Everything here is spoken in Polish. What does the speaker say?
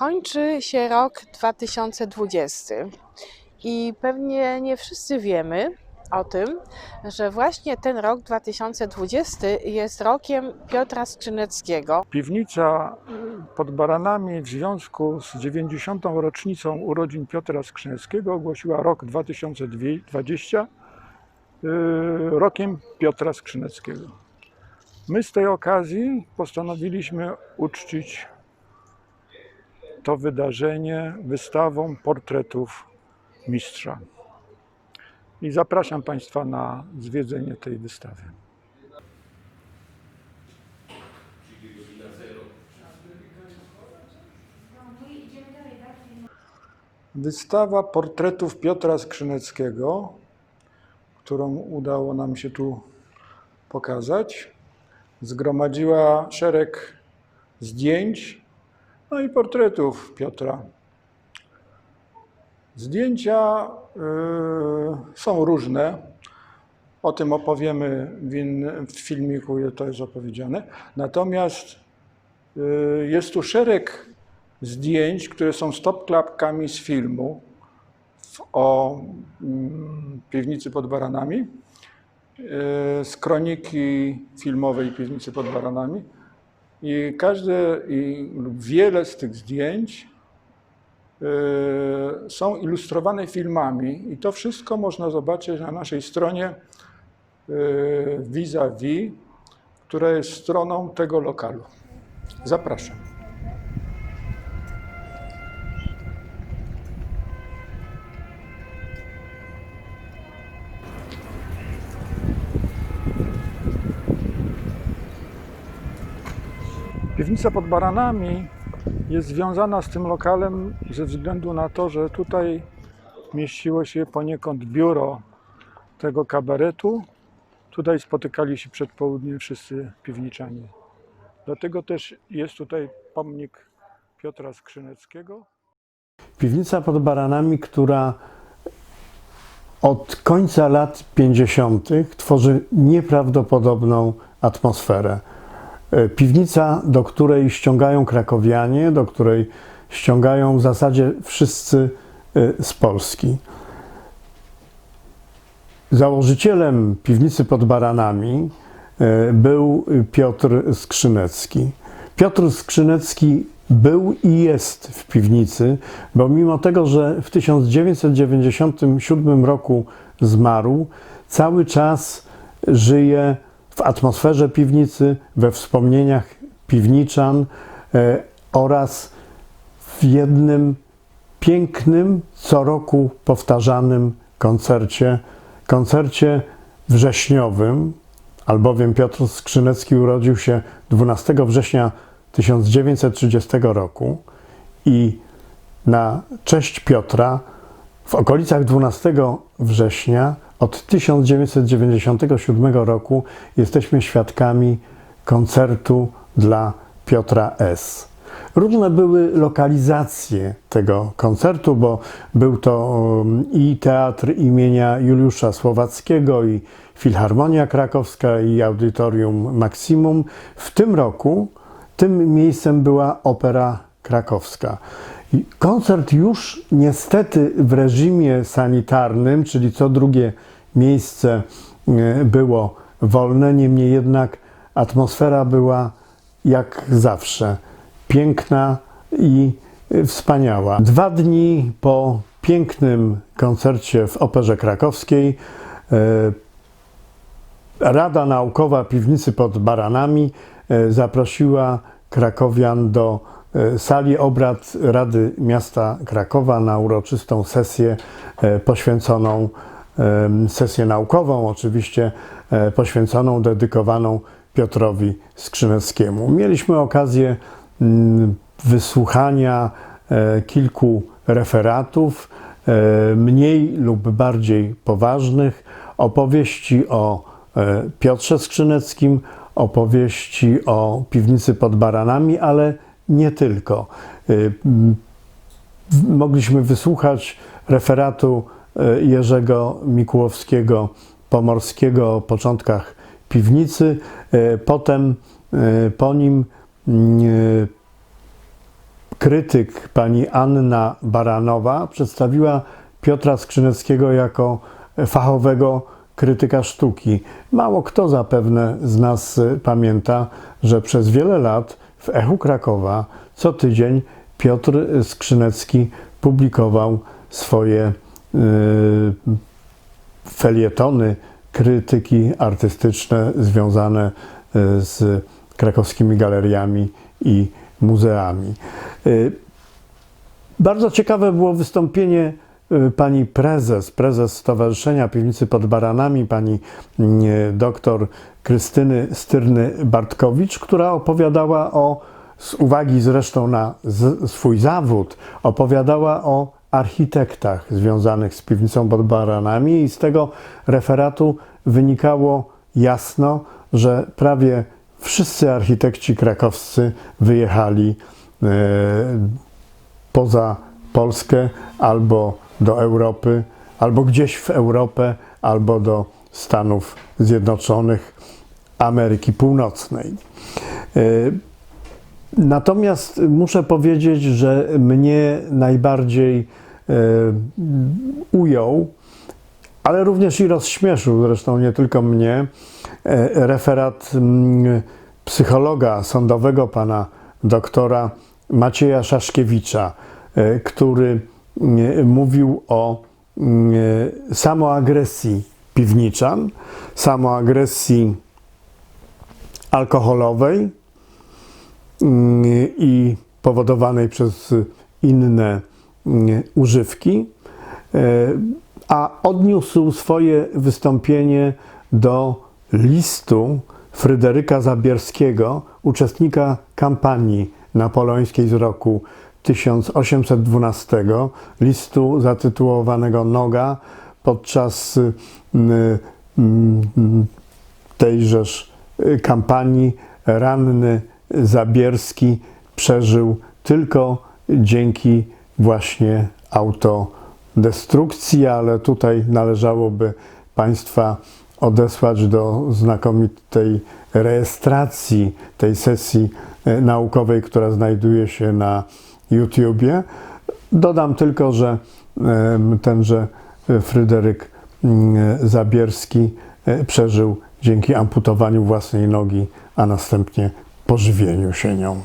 Kończy się rok 2020 i pewnie nie wszyscy wiemy o tym, że właśnie ten rok 2020 jest rokiem Piotra Skrzyneckiego. Piwnica y, pod Baranami w związku z 90. rocznicą urodzin Piotra Skrzyneckiego ogłosiła rok 2020 y, rokiem Piotra Skrzyneckiego. My z tej okazji postanowiliśmy uczcić to wydarzenie wystawą portretów mistrza. I zapraszam Państwa na zwiedzenie tej wystawy. Wystawa portretów Piotra Skrzyneckiego, którą udało nam się tu pokazać, zgromadziła szereg zdjęć, no i portretów Piotra. Zdjęcia y, są różne. O tym opowiemy w, w filmiku, to jest opowiedziane. Natomiast y, jest tu szereg zdjęć, które są stopklapkami z filmu o mm, piwnicy pod Baranami, y, z kroniki filmowej piwnicy pod Baranami. I każde, i wiele z tych zdjęć y, są ilustrowane filmami i to wszystko można zobaczyć na naszej stronie y, vis-a-vis, która jest stroną tego lokalu. Zapraszam. Piwnica pod Baranami jest związana z tym lokalem ze względu na to, że tutaj mieściło się poniekąd biuro tego kabaretu. Tutaj spotykali się przed południem wszyscy piwniczanie. Dlatego też jest tutaj pomnik Piotra Skrzyneckiego. Piwnica pod Baranami, która od końca lat 50. tworzy nieprawdopodobną atmosferę. E, Piwnica, do której ściągają krakowianie, do której ściągają w zasadzie wszyscy e, z Polski. Założycielem piwnicy pod Baranami e, był Piotr Skrzynecki. Piotr Skrzynecki był i jest w piwnicy, bo mimo tego, że w 1997 roku zmarł, cały czas żyje w atmosferze piwnicy, we wspomnieniach piwniczan e, oraz w jednym pięknym, co roku powtarzanym koncercie, koncercie wrześniowym, albowiem Piotr Skrzynecki urodził się 12 września 1930 roku i na cześć Piotra w okolicach 12 września od 1997 roku jesteśmy świadkami koncertu dla Piotra S. Różne były lokalizacje tego koncertu, bo był to um, i teatr imienia Juliusza Słowackiego, i Filharmonia Krakowska, i Audytorium Maximum. W tym roku tym miejscem była Opera Krakowska. Koncert już niestety w reżimie sanitarnym, czyli co drugie miejsce e, było wolne, niemniej jednak atmosfera była jak zawsze piękna i wspaniała. Dwa dni po pięknym koncercie w Operze Krakowskiej e, Rada Naukowa Piwnicy pod Baranami e, zaprosiła krakowian do sali obrad Rady Miasta Krakowa na uroczystą sesję e, poświęconą, sesję naukową, oczywiście e, poświęconą, dedykowaną Piotrowi Skrzyneckiemu. Mieliśmy okazję wysłuchania e, kilku referatów, e, mniej lub bardziej poważnych, opowieści o e, Piotrze Skrzyneckim, opowieści o piwnicy pod Baranami, ale nie tylko. W- Mogliśmy wysłuchać referatu e, Jerzego Mikułowskiego Pomorskiego o początkach piwnicy, e, potem po nim krytyk pani Anna Baranowa przedstawiła Piotra Skrzyneckiego jako fachowego krytyka sztuki. Mało kto zapewne z nas y, pamięta, że przez wiele lat w Echu Krakowa co tydzień Piotr Skrzynecki publikował swoje y, felietony, krytyki artystyczne związane y, z krakowskimi galeriami i muzeami. Y, Bardzo ciekawe było wystąpienie pani prezes, prezes Stowarzyszenia Piwnicy pod Baranami, pani y, doktor Krystyny Styrny-Bartkowicz, która opowiadała o, z uwagi zresztą na z, swój zawód, opowiadała o architektach związanych z piwnicą pod Baranami i z tego referatu wynikało jasno, że prawie wszyscy architekci krakowscy wyjechali e, poza Polskę albo do Europy, albo gdzieś w Europę, albo do Stanów Zjednoczonych Ameryki Północnej. E, Natomiast muszę powiedzieć, że mnie najbardziej e, ujął, ale również i rozśmieszył, zresztą nie tylko mnie, e, referat mm, psychologa sądowego pana doktora Macieja Szaszkiewicza, który mówił o mm, samoagresji piwniczan, samoagresji alkoholowej mm, i powodowanej przez inne mm, używki, e, a odniósł swoje wystąpienie do listu Fryderyka Zabierskiego, uczestnika kampanii napoleońskiej z roku 1812, listu zatytułowanego Noga, podczas y, y, y, tejżeż kampanii ranny Zabierski przeżył tylko dzięki właśnie autodestrukcji, ale tutaj należałoby Państwa odesłać do znakomitej rejestracji tej sesji naukowej, która znajduje się na YouTubie. Dodam tylko, że tenże Fryderyk mm, Zabierski e, przeżył dzięki amputowaniu własnej nogi, a następnie pożywieniu się nią.